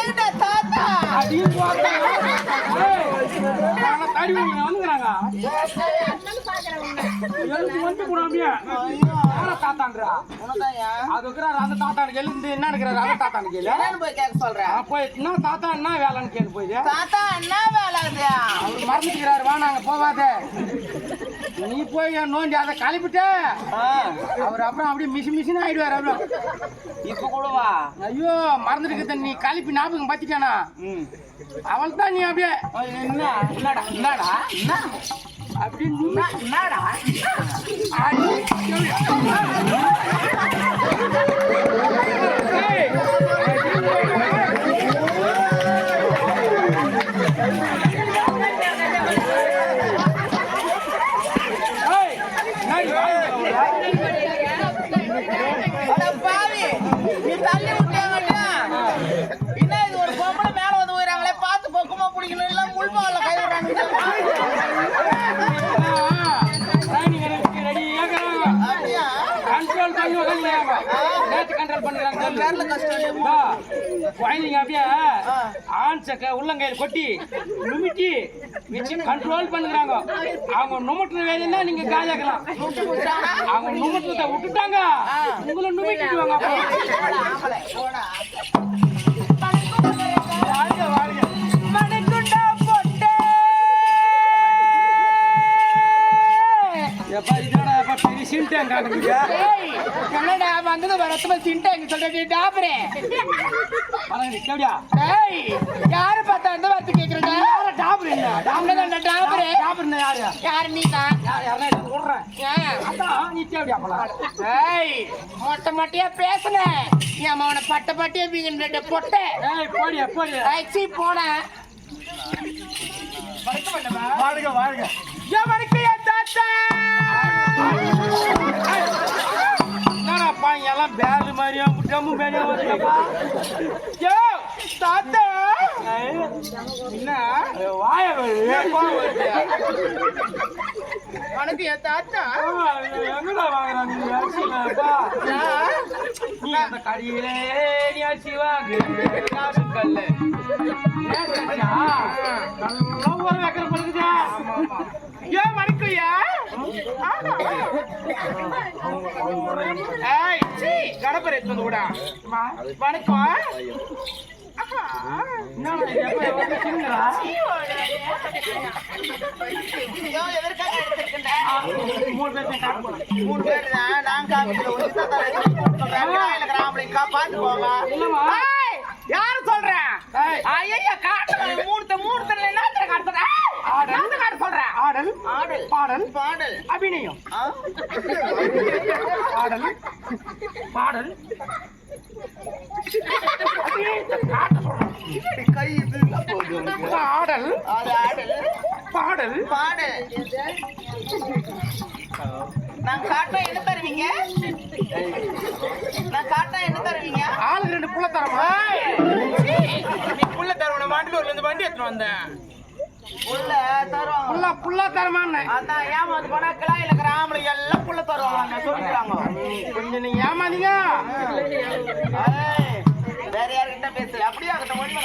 இதுல தாத்தா அடி தடி வாங்கி வந்துக்கிறாங்க. எழுந்து வந்து கூட அப்படியே. யார தாத்தான்றா? உனதாயா அது இருக்கிறாரு, அந்த தாத்தானுக்கு எழுந்து என்ன இருக்கிறாரு, அந்த தாத்தானுக்கு கேளு. போய் கேட்க சொல்றேன் போய் என்ன தாத்தா என்ன வேலைன்னு கேளு போய் தாத்தா என்ன வேலை அவர் மறந்துக்கிறாரு வா நாங்க போவாத நீ போய் என் நோண்டி அதை கழிப்பிட்ட அவர் அப்புறம் அப்படியே மிஷி மிஷின் ஆயிடுவார் அப்புறம். இப்ப கூடவா ஐயோ மறந்துட்டு நீ. கழிப்பி ஞாபகம் பத்திட்டானா அவள் தான் நீ அப்படியே. என்ன? என்னடா என்னடா? என்ன? அப்படின்னு என்னடா? நேத்து கண்ட்ரோல் பண்ணுறாங்க. குழந்தைங்க அப்படியே ஆண் சக்க உள்ளங்கையில் கொட்டி நுமிட்டி வச்சு கண்ட்ரோல் பண்ணுறாங்க. அவங்க நுமட்டுற வேலைன்னா நீங்க காலியாக்கலாம் அவங்க நுமட்டுறத விட்டுட்டாங்க. உங்களை நுமிட்டிடுவாங்க வந்தது வரத்துமா சின்டாங்க சொல்றது டாபரே யாரு பார்த்தா அந்த வார்த்தை கேக்குறடா யார டாபர் என்ன அவங்கதான் டாபரே டாபர் என்ன யாரு யாரு நீ தான் யார் யாரா அதான் நீ கேடியா மொட்டை மொட்டையா பேசுன அவனை பட்ட பட்டியா பீங்க பொட்டை போடியா ஐச்சி போன வாழ்க வாழ்க வரைக்கும் என் தாத்தா பேரு மாதிரியும் டம்மு மாதிரியும் வருதுப்பா தாத்தா. என்ன? வாய உனக்கு என் தாத்தா? எங்கடா வாங்குறாங்க நீ? அந்த கடையிலே நீ அரிசி வாங்கு. கல்லு நல்லா ஊற வைக்கிற பழுகுதா ஏன் வரைக்கும்யா ஏய் சீ கணப்பர் எடுத்து வந்து விடா. வணக்கம். என்னடா இது? எப்ப எவ்வளவு சின்னடா? மூணு பேர்த்தையும் காட்டு போறேன். மூணு பேர் தான். நான் காமிக்கல ஒரு தாத்தா கிராமத்துல பார்த்து போங்க. இல்லம்மா. ஏய், யாரு சொல்றேன். ஐயா காட்டு மூணு மூணு தடவை என்ன தடவை காட்டுறேன் ஆடல். என்ன காட்ட சொல்றேன் ஆடல் ஆடல் பாடல். பாடல். அபிநயம்? பாடல். பாடல். கை ஆடல் அது ஆடல். பாடல். பாடல். நான் காட்டா என்ன தருவீங்க? நான் காட்டா என்ன தருவீங்க? ஆளுக்கு ரெண்டு புள்ள தரமா? நீ புள்ள தருவன மாண்டூர்ல இருந்து வண்டி எடுத்துட்டு வந்தேன். புள்ள புள்ள தரமான்னு அதான் ஏமாந்து போனா கிளாயில இருக்கிற எல்லாம் புள்ள தருவாங்க. சொல்லிக்கிறாங்க கொஞ்சம் நீங்க ஏமாந்தீங்க. வேற யார்கிட்ட பேசு? அப்படியே அங்கிட்ட ஒண்ணு